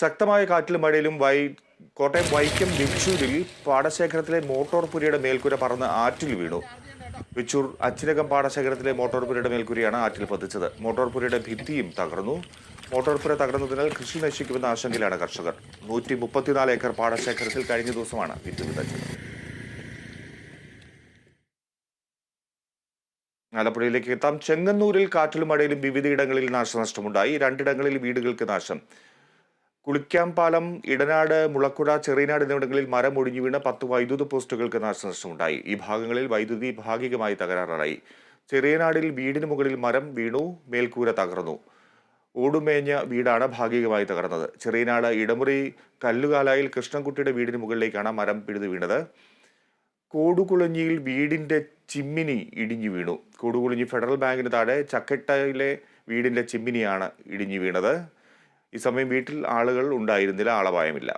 ശക്തമായ കാറ്റിലും മഴയിലും വൈ കോട്ടയം വൈക്കം വിച്ചൂരിൽ പാടശേഖരത്തിലെ മോട്ടോർ പുരയുടെ മേൽക്കൂര പറന്ന് ആറ്റിൽ വീണു. വിച്ചൂർ അച്ചിനകം പാടശേഖരത്തിലെ മോട്ടോർ പുരയുടെ മേൽക്കൂരയാണ് ആറ്റിൽ പതിച്ചത്. മോട്ടോർ പുരയുടെ ഭിത്തിയും തകർന്നു. മോട്ടോർ പുര തകർന്നതിനാൽ കൃഷി നശിക്കുമെന്ന ആശങ്കയിലാണ് കർഷകർ. നൂറ്റി മുപ്പത്തിനാല് ഏക്കർ പാടശേഖരത്തിൽ കഴിഞ്ഞ ദിവസമാണ് വിത്ത് വിതച്ചത്. ആലപ്പുഴയിലേക്ക് എത്താം. ചെങ്ങന്നൂരിൽ കാറ്റിലും മഴയിലും വിവിധയിടങ്ങളിൽ നാശനഷ്ടമുണ്ടായി. രണ്ടിടങ്ങളിൽ വീടുകൾക്ക് നാശം. കുളിക്കാംപാലം ഇടനാട് മുളക്കുഴ ചെറിയനാട് എന്നിവിടങ്ങളിൽ മരം ഒടിഞ്ഞു വീണ് പത്ത് വൈദ്യുത പോസ്റ്റുകൾക്ക് നാശനഷ്ടമുണ്ടായി. ഈ ഭാഗങ്ങളിൽ വൈദ്യുതി ഭാഗികമായി തകരാറായി. ചെറിയനാടിൽ വീടിന് മുകളിൽ മരം വീണു മേൽക്കൂര തകർന്നു. ഓടുമേഞ്ഞ വീടാണ് ഭാഗികമായി തകർന്നത്. ചെറിയനാട് ഇടമുറി കല്ലുകാലായിൽ കൃഷ്ണൻകുട്ടിയുടെ വീടിന് മുകളിലേക്കാണ് മരം പിഴുതു വീണത്. കോടുകുളഞ്ഞിയിൽ വീടിന്റെ ചിമ്മിനി ഇടിഞ്ഞു വീണു. കോടുകുളഞ്ഞി ഫെഡറൽ ബാങ്കിന് താഴെ ചക്കട്ടയിലെ വീടിന്റെ ചിമ്മിനിയാണ് ഇടിഞ്ഞു വീണത്. ഈ സമയം വീട്ടിൽ ആളുകൾ ഉണ്ടായിരുന്നില്ല ആളപായമില്ല.